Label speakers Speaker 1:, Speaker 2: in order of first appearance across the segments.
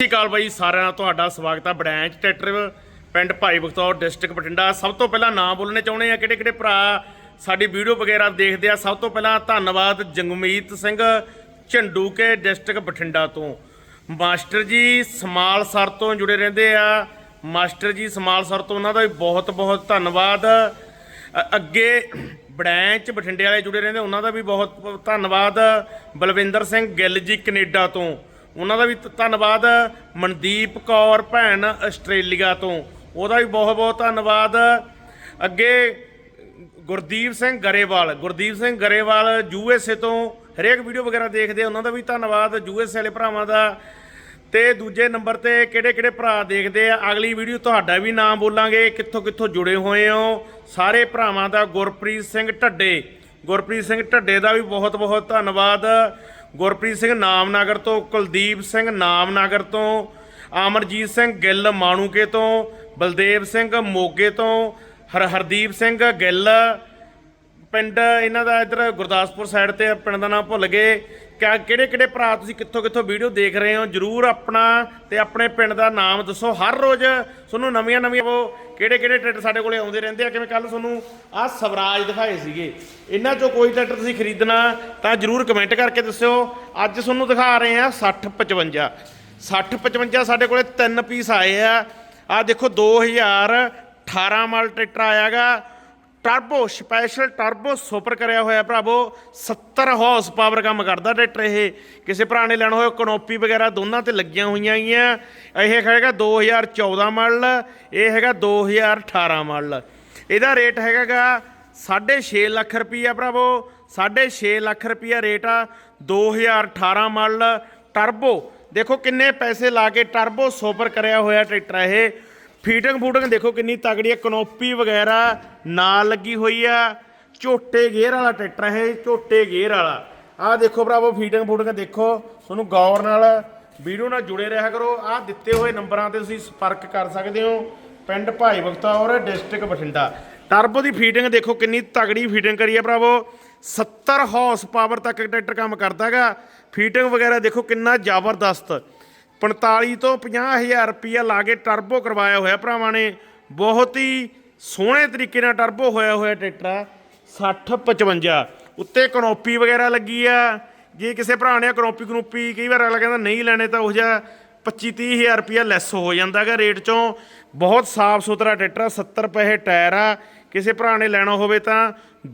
Speaker 1: ਸਤਿ ਸ਼੍ਰੀ ਅਕਾਲ ਬਾਈ, ਸਾਰਿਆਂ ਦਾ ਤੁਹਾਡਾ ਸਵਾਗਤ ਹੈ ਬੜੈਂਚ ਟਰੈਕਟਰ ਪਿੰਡ ਭਾਈ ਬਖਤੌਰ ਡਿਸਟ੍ਰਿਕਟ ਬਠਿੰਡਾ। ਸਭ ਤੋਂ ਪਹਿਲਾਂ ਨਾਮ ਬੋਲਣੇ ਚਾਹੁੰਦੇ ਆ ਕਿਹੜੇ ਕਿਹੜੇ ਭਰਾ ਸਾਡੀ ਵੀਡੀਓ ਵਗੈਰਾ ਦੇਖਦੇ ਆ? ਸਭ ਤੋਂ ਪਹਿਲਾਂ ਧੰਨਵਾਦ ਜੰਗਮੀਤ ਸਿੰਘ ਝੰਡੂਕੇ ਡਿਸਟ੍ਰਿਕਟ ਬਠਿੰਡਾ ਤੋਂ। ਮਾਸਟਰ ਜੀ ਸਮਾਲਸਰ ਤੋਂ ਜੁੜੇ ਰਹਿੰਦੇ ਆ। ਮਾਸਟਰ ਜੀ ਸਮਾਲਸਰ ਤੋਂ ਉਹਨਾਂ ਦਾ ਵੀ ਬਹੁਤ ਬਹੁਤ ਧੰਨਵਾਦ ਅੱਗੇ ਬੜੈਂਚ ਬਠਿੰਡੇ ਵਾਲੇ ਜੁੜੇ ਰਹਿੰਦੇ, ਉਹਨਾਂ ਦਾ ਵੀ ਬਹੁਤ ਬਹੁਤ ਧੰਨਵਾਦ। ਬਲਵਿੰਦਰ ਸਿੰਘ ਗਿੱਲ ਜੀ ਕੈਨੇਡਾ ਤੋਂ। ਉਹਨਾਂ ਦਾ ਵੀ ਧੰਨਵਾਦ ਮਨਦੀਪ ਕੌਰ ਭੈਣ ਆਸਟ੍ਰੇਲੀਆ ਤੋਂ। ਉਹਦਾ ਵੀ ਬਹੁਤ ਬਹੁਤ ਧੰਨਵਾਦ। ਅੱਗੇ ਗੁਰਦੀਪ ਸਿੰਘ ਗਰੇਵਾਲ। ਗੁਰਦੀਪ ਸਿੰਘ ਗਰੇਵਾਲ ਯੂਐਸਏ ਤੋਂ ਹਰੇਕ ਵੀਡੀਓ ਵਗੈਰਾ ਦੇਖਦੇ ਉਹਨਾਂ ਦਾ ਵੀ ਧੰਨਵਾਦ ਯੂਐਸਏ ਵਾਲੇ ਭਰਾਵਾਂ ਦਾ। ਤੇ ਦੂਜੇ ਨੰਬਰ ਤੇ ਕਿਹੜੇ ਕਿਹੜੇ ਭਰਾ ਦੇਖਦੇ ਆ, ਅਗਲੀ ਵੀਡੀਓ ਤੁਹਾਡਾ ਵੀ ਨਾਮ ਬੋਲਾਂਗੇ, ਕਿੱਥੋਂ ਕਿੱਥੋਂ ਜੁੜੇ ਹੋਏ ਹੋ। ਸਾਰੇ ਭਰਾਵਾਂ ਦਾ ਗੁਰਪ੍ਰੀਤ ਸਿੰਘ ਢੱਡੇ। ਗੁਰਪ੍ਰੀਤ ਸਿੰਘ ਢੱਡੇ ਦਾ ਵੀ ਬਹੁਤ ਬਹੁਤ ਧੰਨਵਾਦ। ਗੁਰਪ੍ਰੀਤ ਸਿੰਘ ਨਾਮਨਗਰ ਤੋਂ, ਕੁਲਦੀਪ ਸਿੰਘ ਨਾਮਨਗਰ ਤੋਂ, ਅਮਰਜੀਤ ਸਿੰਘ ਗਿੱਲ ਮਾਣੂਕੇ ਤੋਂ, ਬਲਦੇਵ ਸਿੰਘ ਮੋਗੇ ਤੋਂ, ਹਰ, ਹਰਦੀਪ ਸਿੰਘ ਗਿੱਲ। ਪਿੰਡ ਇਹਨਾਂ ਦਾ ਇਧਰ ਗੁਰਦਾਸਪੁਰ ਸਾਈਡ ਤੇ ਪਿੰਡ ਦਾ ਨਾਮ ਭੁੱਲ ਗਏ। ਕਿਆ ਕਿਹੜੇ ਕਿਹੜੇ ਭਰਾ ਤੁਸੀਂ ਕਿੱਥੋਂ ਕਿੱਥੋਂ ਵੀਡੀਓ ਦੇਖ ਰਹੇ ਹੋ? ਜਰੂਰ ਆਪਣਾ ਤੇ ਆਪਣੇ ਪਿੰਡ ਦਾ ਨਾਮ ਦੱਸੋ। ਹਰ ਰੋਜ਼ ਤੁਹਾਨੂੰ ਨਵੀਆਂ ਨਵੀਆਂ ਉਹ ਕਿਹੜੇ ਕਿਹੜੇ ਟਰੈਕਟਰ ਸਾਡੇ ਕੋਲੇ ਆਉਂਦੇ ਰਹਿੰਦੇ ਆ? ਕਿਵੇਂ ਕੱਲ ਤੁਹਾਨੂੰ ਆਹ ਸਵਰਾਜ ਦਿਖਾਏ ਸੀਗੇ। ਇਹਨਾਂ ਚੋਂ ਕੋਈ ਟਰੈਕਟਰ ਤੁਸੀਂ ਖਰੀਦਣਾ ਤਾਂ ਜਰੂਰ ਕਮੈਂਟ ਕਰਕੇ ਦੱਸਿਓ। ਅੱਜ ਤੁਹਾਨੂੰ ਦਿਖਾ ਰਹੇ ਆ 60 55 60 55 ਸਾਡੇ ਕੋਲੇ ਤਿੰਨ ਪੀਸ ਆਏ ਆ। ਆ ਦੇਖੋ 2018 ਮਾਲ ਟਰੈਕਟਰ ਆਇਆਗਾ। ਟਰਬੋ, ਸਪੈਸ਼ਲ ਟਰਬੋ ਸੁਪਰ ਕਰਿਆ ਹੋਇਆ ਭਰਾਵੋ 70 ਹਾਰਸ ਪਾਵਰ ਕੰਮ ਕਰਦਾ ਟਰੈਕਟਰ ਇਹ। ਕਿਸੇ ਭਰਾ ਨੇ ਲੈਣਾ ਹੋਇਆ ਕਨੋਪੀ ਵਗੈਰਾ, ਦੋਨਾਂ ਤੇ ਲੱਗੀਆਂ ਹੋਈਆਂ ਗੀਆਂ। ਇਹ ਹੈਗਾ 2014 ਮਾਡਲ, ਇਹ ਹੈਗਾ 2018 ਮਾਡਲ। ਇਹਦਾ ਰੇਟ ਹੈਗਾਗਾ 6.5 ਲੱਖ ਰੁਪਈਆ ਭਰਾਵੋ 6.5 ਲੱਖ ਰੁਪਈਆ ਰੇਟ ਆ 2018 ਮਾਡਲ ਟਰਬੋ। ਦੇਖੋ ਕਿੰਨੇ ਪੈਸੇ ਲਾ ਕੇ ਟਰਬੋ ਸੁਪਰ ਕਰਿਆ ਹੋਇਆ ਟਰੈਕਟਰ ਇਹ। ਫੀਟਿੰਗ ਫੂਟਿੰਗ ਦੇਖੋ ਕਿੰਨੀ ਤਗੜੀ ਹੈ, ਕਨੋਪੀ ਵਗੈਰਾ ਨਾਲ ਲੱਗੀ ਹੋਈ ਆ। ਝੋਟੇ ਗੇਅਰ ਵਾਲਾ ਟਰੈਕਟਰ ਹੈ ਇਹ, ਝੋਟੇ ਗੇਅਰ ਵਾਲਾ। ਆਹ ਦੇਖੋ ਭਰਾਵੋ ਫੀਟਿੰਗ ਫੂਟਿੰਗ ਦੇਖੋ, ਤੁਹਾਨੂੰ ਗੌਰ ਨਾਲ ਵੀਡੀਓ ਨਾਲ ਜੁੜੇ ਰਿਹਾ ਕਰੋ। ਆਹ ਦਿੱਤੇ ਹੋਏ ਨੰਬਰਾਂ ਤੇ ਤੁਸੀਂ ਸੰਪਰਕ ਕਰ ਸਕਦੇ ਹੋ। ਪਿੰਡ ਭਾਈ ਬਖਤੌਰ ਡਿਸਟ੍ਰਿਕਟ ਬਠਿੰਡਾ। ਟਰਬੋ ਦੀ ਫੀਟਿੰਗ ਦੇਖੋ, ਕਿੰਨੀ ਤਗੜੀ ਫੀਟਿੰਗ ਕਰੀ ਹੈ ਭਰਾਵੋ। 70 ਹਾਰਸ ਪਾਵਰ ਤੱਕ ਟਰੈਕਟਰ ਕੰਮ ਕਰਦਾਗਾ। ਫੀਟਿੰਗ ਵਗੈਰਾ ਦੇਖੋ ਕਿੰਨਾ ਜ਼ਬਰਦਸਤ। 45 ਤੋਂ 50000 ਰੁਪਇਆ ਲਾ ਕੇ ਟਰਬੋ ਕਰਵਾਇਆ ਹੋਇਆ ਭਰਾਵਾਂ ਨੇ। ਬਹੁਤ ਹੀ ਸੋਹਣੇ ਤਰੀਕੇ ਨਾਲ ਟਰਬੋ ਹੋਇਆ ਹੋਇਆ ਟਰੈਕਟਰ ਆ 60 55 ਉੱਤੇ ਕਨੋਪੀ ਵਗੈਰਾ ਲੱਗੀ ਆ। ਜੇ ਕਿਸੇ ਭਰਾ ਨੇ ਕਨੋਪੀ ਕਨੋਪੀ ਕਈ ਵਾਰ ਅਗਲਾ ਕਹਿੰਦਾ ਨਹੀਂ ਲੈਣੇ ਤਾਂ ਉਹ ਜਿਹਾ 25 30000 ਰੁਪਇਆ ਲੈਸ ਹੋ ਜਾਂਦਾਗਾ ਰੇਟ ਚੋਂ। ਬਹੁਤ ਸਾਫ਼ ਸੁਥਰਾ ਟਰੈਕਟਰ ਆ 70 ਪੈਸੇ ਟਾਇਰ ਆ। ਕਿਸੇ ਭਰਾ ਨੇ ਲੈਣਾ ਹੋਵੇ ਤਾਂ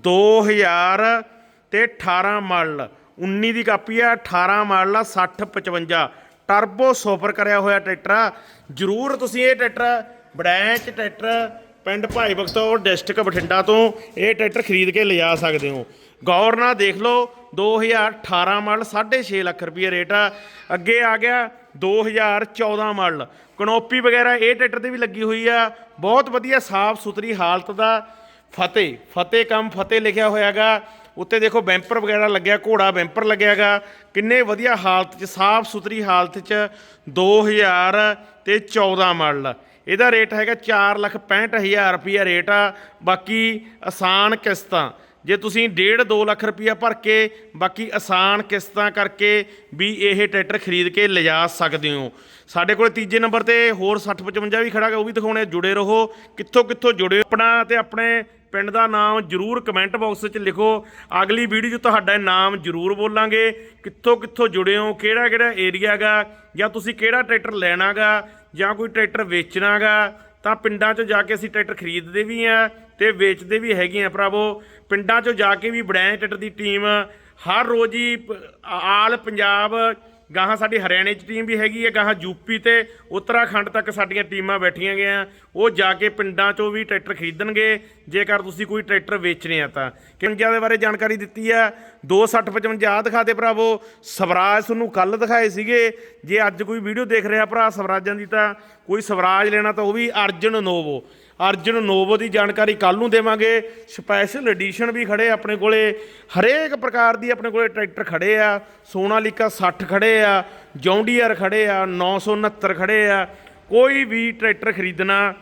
Speaker 1: 2000 ਤੇ 18 ਮਾਡਲ। 19 ਦੀ ਕਾਪੀ ਆ 18 ਮਾਡਲ ਆ 60 55 ਟਰਬੋ ਸੁਪਰ ਕਰਿਆ ਹੋਇਆ ਟਰੈਕਟਰ। ਆ ਜਰੂਰ ਤੁਸੀਂ ਇਹ ਟਰੈਕਟਰ ਬੜੈਂਚ ਟਰੈਕਟਰ, ਪਿੰਡ ਭਾਈ ਬਖਤੌਰ, ਡਿਸਟ੍ਰਿਕਟ ਬਠਿੰਡਾ ਤੋਂ ਇਹ ਟਰੈਕਟਰ ਖਰੀਦ ਕੇ ਲਿਜਾ ਸਕਦੇ ਹੋ। ਗੌਰ ਨਾਲ ਦੇਖ ਲਓ 2018 ਮਾਡਲ 6.5 ਲੱਖ ਰੁਪਏ ਰੇਟ ਆ। ਅੱਗੇ ਆ ਗਿਆ 2014 ਮਾਡਲ ਕਨੋਪੀ ਵਗੈਰਾ ਇਹ ਟਰੈਕਟਰ ਤੇ ਵੀ ਲੱਗੀ ਹੋਈ ਆ। ਬਹੁਤ ਵਧੀਆ ਸਾਫ਼ ਸੁਥਰੀ ਹਾਲਤ ਦਾ ਫਤਿਹ ਫਤਿਹ ਕੰਮ ਫਤਿਹ ਲਿਖਿਆ ਹੋਇਆਗਾ। ਉੱਤੇ ਦੇਖੋ ਬੈਂਪਰ ਵਗੈਰਾ ਲੱਗਿਆ, ਘੋੜਾ ਬੈਂਪਰ ਲੱਗਿਆਗਾ। ਕਿੰਨੇ ਵਧੀਆ ਹਾਲਤ 'ਚ, ਸਾਫ਼ ਸੁਥਰੀ ਹਾਲਤ 'ਚ 2000 ਤੇ 14 ਮਾਡਲ। ਇਹਦਾ ਰੇਟ ਹੈਗਾ 465000 ਰੁਪਈਆ ਰੇਟ ਆ। ਬਾਕੀ ਆਸਾਨ ਕਿਸ਼ਤਾਂ, ਜੇ ਤੁਸੀਂ 1.5 2 ਲੱਖ ਰੁਪਈਆ ਭਰ ਕੇ ਬਾਕੀ ਆਸਾਨ ਕਿਸ਼ਤਾਂ ਕਰਕੇ ਵੀ ਇਹ ਟਰੈਕਟਰ ਖਰੀਦ ਕੇ ਲਿਜਾ ਸਕਦੇ ਹੋ। ਸਾਡੇ ਕੋਲ ਤੀਜੇ ਨੰਬਰ ਤੇ ਹੋਰ 60 55 ਵੀ ਖੜਾ ਗਾ, ਉਹ ਵੀ ਦਿਖਾਉਣੇ ਜੁੜੇ ਰਹੋ ਕਿੱਥੋਂ ਕਿੱਥੋਂ ਜੁੜੇ ਆਪਣਾ ਤੇ ਆਪਣੇ ਪਿੰਡ ਦਾ ਨਾਮ ਜਰੂਰ ਕਮੈਂਟ ਬਾਕਸ 'ਚ ਲਿਖੋ। ਅਗਲੀ ਵੀਡੀਓ 'ਚ ਤੁਹਾਡਾ ਨਾਮ ਜਰੂਰ ਬੋਲਾਂਗੇ। ਕਿੱਥੋਂ ਕਿੱਥੋਂ ਜੁੜੇ ਹੋ? ਕਿਹੜਾ ਕਿਹੜਾ ਏਰੀਆ ਗਾ ਜਾਂ ਤੁਸੀਂ ਕਿਹੜਾ ਟਰੈਕਟਰ ਲੈਣਾਗਾ? ਜਾਂ ਕੋਈ ਟਰੈਕਟਰ ਵੇਚਣਾਗਾ? ਤਾਂ ਪਿੰਡਾਂ 'ਚ ਜਾ ਕੇ ਅਸੀਂ ਟਰੈਕਟਰ ਖਰੀਦਦੇ ਵੀ ਆ ਤੇ ਵੇਚਦੇ ਵੀ ਹੈਗੇ ਆ ਭਰਾਵੋ। ਪਿੰਡਾਂ 'ਚ ਜਾ ਕੇ ਵੀ ਬੜੈਂ ਟਰੈਕਟਰ ਦੀ ਟੀਮ ਹਰ ਰੋਜ਼ ਹੀ ਪ- ਆਲ ਪੰਜਾਬ ਗਾਹਾਂ ਸਾਡੀ ਹਰਿਆਣੇ 'ਚ ਟੀਮ ਵੀ ਹੈਗੀ ਹੈ, ਗਾਹਾਂ ਯੂਪੀ ਤੇ ਉੱਤਰਾਖੰਡ ਤੱਕ ਸਾਡੀਆਂ ਟੀਮਾਂ ਬੈਠੀਆਂ ਗਈਆਂ। ਉਹ ਜਾ ਕੇ ਪਿੰਡਾਂ 'ਚੋਂ ਵੀ ਟਰੈਕਟਰ ਖਰੀਦਣਗੇ, ਜੇਕਰ ਤੁਸੀਂ ਕੋਈ ਟਰੈਕਟਰ ਵੇਚਣੇ ਆ ਤਾਂ। ਕਿੰਜਾਂ ਦੇ ਬਾਰੇ ਜਾਣਕਾਰੀ ਦਿੱਤੀ ਆ 26055 ਆ ਦਿਖਾਤੇ ਭਰਾਵੋ। ਸਵਰਾਜ ਤੁਹਾਨੂੰ ਕੱਲ ਦਿਖਾਏ ਸੀਗੇ। ਜੇ ਅੱਜ ਕੋਈ ਵੀਡੀਓ ਦੇਖ ਰਿਹਾ ਭਰਾ ਸਵਰਾਜਾਂ ਦੀ ਤਾਂ ਕੋਈ ਸਵਰਾਜ ਲੈਣਾ ਤਾਂ ਉਹ ਵੀ ਅਰਜਨ ਨੋਵੋ। ਅਰਜਨ ਨੋਵੋ ਦੀ ਜਾਣਕਾਰੀ ਕੱਲ ਨੂੰ ਦੇਵਾਂਗੇ। ਸਪੈਸ਼ਲ ਐਡੀਸ਼ਨ ਵੀ ਖੜੇ ਆਪਣੇ ਕੋਲੇ। ਹਰੇਕ ਪ੍ਰਕਾਰ ਦੀ ਆਪਣੇ ਕੋਲੇ ਟਰੈਕਟਰ ਖੜੇ ਆ। ਸੋਨਾਲੀਕਾ 60 ਖੜੇ ਆ। ਜੌਂਡੀਅਰ ਖੜੇ ਆ। 969 ਖੜੇ ਆ। ਕੋਈ ਵੀ ਟਰੈਕਟਰ ਖਰੀਦਣਾ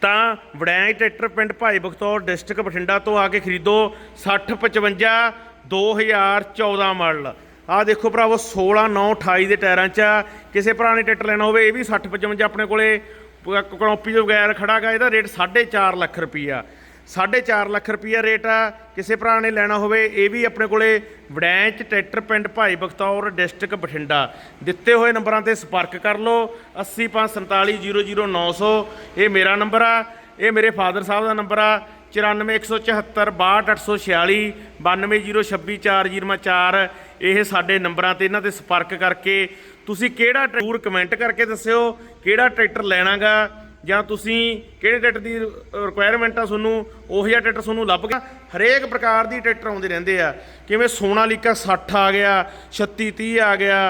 Speaker 1: ਤਾਂ ਵੜੈਂਗ ਟਰੈਕਟਰ ਪਿੰਡ ਭਾਈ ਬਖਤੌਰ ਡਿਸਟ੍ਰਿਕਟ ਬਠਿੰਡਾ ਤੋਂ ਆ ਕੇ ਖਰੀਦੋ 6055 2014 ਮਾਡਲ। ਆਹ ਦੇਖੋ ਭਰਾਵੋ 16 9 28 ਦੇ ਟਾਇਰਾਂ 'ਚ ਆ। ਕਿਸੇ ਭਰਾ ਨੇ ਟਰੈਕਟਰ ਲੈਣਾ ਹੋਵੇ, ਇਹ ਵੀ 60 55 ਆਪਣੇ ਕੋਲੇ। ਪ- ਕਨੋਪੀ ਤੋਂ ਬਗੈਰ ਖੜਾਗਾ ਇਹਦਾ ਰੇਟ 4.5 ਲੱਖ ਰੁਪਈਆ। 4.5 ਲੱਖ ਰੁਪਈਆ ਰੇਟ ਆ। ਕਿਸੇ ਭਰਾ ਨੇ ਲੈਣਾ ਹੋਵੇ, ਇਹ ਵੀ ਆਪਣੇ ਕੋਲੇ ਵੜੈਂਚ ਟਰੈਕਟਰ ਪਿੰਡ ਭਾਈ ਬਖਤੌਰ ਡਿਸਟ੍ਰਿਕਟ ਬਠਿੰਡਾ। ਦਿੱਤੇ ਹੋਏ ਨੰਬਰਾਂ ਤੇ ਸੰਪਰਕ ਕਰ ਲਓ 80547000900 ਇਹ ਮੇਰਾ ਨੰਬਰ ਆ, ਇਹ ਮੇਰੇ ਫਾਦਰ ਸਾਹਿਬ ਦਾ ਨੰਬਰ ਆ 9417762846 92062404 ਇਹ ਸਾਡੇ ਨੰਬਰਾਂ ਤੇ ਇਹਨਾਂ ਤੇ ਸੰਪਰਕ ਕਰਕੇ ਤੁਸੀਂ ਕਿਹੜਾ ਟੂਰ ਕਮੈਂਟ ਕਰਕੇ ਦੱਸਿਓ, ਕਿਹੜਾ ਟਰੈਕਟਰ ਲੈਣਾਗਾ। ਜਾਂ ਤੁਸੀਂ ਕਿਹੜੇ ਟਰੈਕਟਰ ਦੀ ਰਿਕੁਆਇਰਮੈਂਟ ਆ ਤੁਹਾਨੂੰ, ਉਹ ਜਿਹਾ ਟਰੈਕਟਰ ਤੁਹਾਨੂੰ ਲੱਭ ਗਿਆ। ਹਰੇਕ ਪ੍ਰਕਾਰ ਦੀ ਟਰੈਕਟਰ ਆਉਂਦੇ ਰਹਿੰਦੇ ਆ। ਕਿਵੇਂ ਸੋਨਾਲੀਕਾ 60 ਆ ਗਿਆ 36 30 ਆ ਗਿਆ,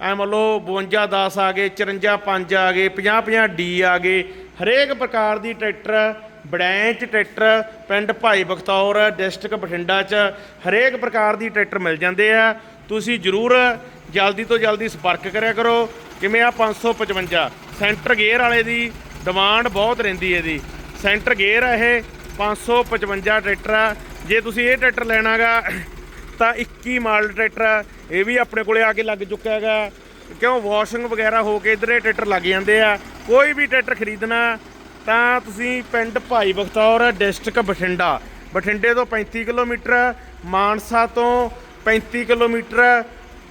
Speaker 1: ਐ ਮੰਨ ਲਓ 52 10 ਆ ਗਏ 54 5 ਆ ਗਏ 50 50 ਡੀ ਆ ਗਏ। ਹਰੇਕ ਪ੍ਰਕਾਰ ਦੀ ਟਰੈਕਟਰ ਬੜੈਂਚ ਟਰੈਕਟਰ ਪਿੰਡ ਭਾਈ ਬਖਤੌਰ, ਡਿਸਟ੍ਰਿਕਟ ਬਠਿੰਡਾ 'ਚ ਹਰੇਕ ਪ੍ਰਕਾਰ ਦੀ ਟਰੈਕਟਰ ਮਿਲ ਜਾਂਦੇ ਆ। ਤੁਸੀਂ ਜਰੂਰ ਜਲਦੀ ਤੋਂ ਜਲਦੀ ਸੰਪਰਕ ਕਰਿਆ ਕਰੋ। ਕਿਵੇਂ ਆ 555 ਸੈਂਟਰ ਗੇਅਰ ਵਾਲੇ ਦੀ ਡਿਮਾਂਡ ਬਹੁਤ ਰਹਿੰਦੀ ਹੈ ਇਹਦੀ। ਸੈਂਟਰ ਗੇਅਰ ਆ ਇਹ 555 ਟਰੈਕਟਰ ਆ। ਜੇ ਤੁਸੀਂ ਇਹ ਟਰੈਕਟਰ ਲੈਣਾਗਾ, ਤਾਂ 21 ਮਾਡਲ ਟਰੈਕਟਰ ਆ। ਇਹ ਵੀ ਆਪਣੇ ਕੋਲੇ ਆ ਕੇ ਲੱਗ ਚੁੱਕਾ ਹੈਗਾ। ਕਿਉਂ? ਵਾਸ਼ਿੰਗ ਵਗੈਰਾ ਹੋ ਕੇ ਇਧਰੇ ਟਰੈਕਟਰ ਲੱਗ ਜਾਂਦੇ ਆ। ਕੋਈ ਵੀ ਟਰੈਕਟਰ ਖਰੀਦਣਾ, ਤਾਂ ਤੁਸੀਂ ਪਿੰਡ ਭਾਈ ਬਖਤੌਰ, ਡਿਸਟ੍ਰਿਕਟ ਬਠਿੰਡਾ। ਬਠਿੰਡੇ ਤੋਂ 35 ਕਿਲੋਮੀਟਰ, ਮਾਨਸਾ ਤੋਂ 35 ਕਿਲੋਮੀਟਰ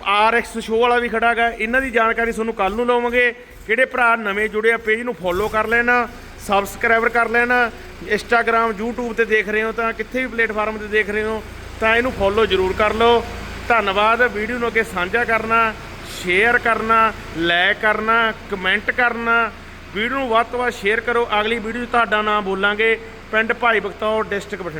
Speaker 1: ਆਰਐਕਸ ਸ਼ੋਅ ਵਾਲਾ ਵੀ ਖੜਾ ਹੈਗਾ। ਇਹਨਾਂ ਦੀ ਜਾਣਕਾਰੀ ਤੁਹਾਨੂੰ ਕੱਲ ਨੂੰ ਲਵਾਂਗੇ। ਕਿਹੜੇ ਭਰਾ ਨਵੇਂ ਜੁੜੇ ਆ ਪੇਜ ਨੂੰ ਫੋਲੋ ਕਰ ਲੈਣਾ ਸਬਸਕ੍ਰਾਈਬਰ ਕਰ ਲੈਣਾ ਇੰਸਟਾਗ੍ਰam YouTube ਤੇ ਦੇਖ ਰਹੇ ਹੋ ਤਾਂ ਕਿੱਥੇ ਵੀ ਪਲੇਟਫਾਰਮ ਤੇ ਦੇਖ ਰਹੇ ਹੋ ਤਾਂ ਇਹਨੂੰ ਫੋਲੋ ਜ਼ਰੂਰ ਕਰ ਲਓ। ਧੰਨਵਾਦ। ਵੀਡੀਓ ਨੂੰ ਅੱਗੇ ਸਾਂਝਾ ਕਰਨਾ ਸ਼ੇਅਰ ਕਰਨਾ ਲਾਈਕ ਕਰਨਾ ਕਮੈਂਟ ਕਰਨਾ। ਵੀਡੀਓ ਨੂੰ ਵੱਧ ਤੋਂ ਵੱਧ ਸ਼ੇਅਰ ਕਰੋ। ਅਗਲੀ ਵੀਡੀਓ 'ਚ ਤੁਹਾਡਾ ਨਾਮ ਬੋਲਾਂਗੇ। ਪਿੰਡ ਭਾਈ ਬਖਤੌਰ ਡਿਸਟ੍ਰਿਕਟ ਬਠਿੰਡਾ।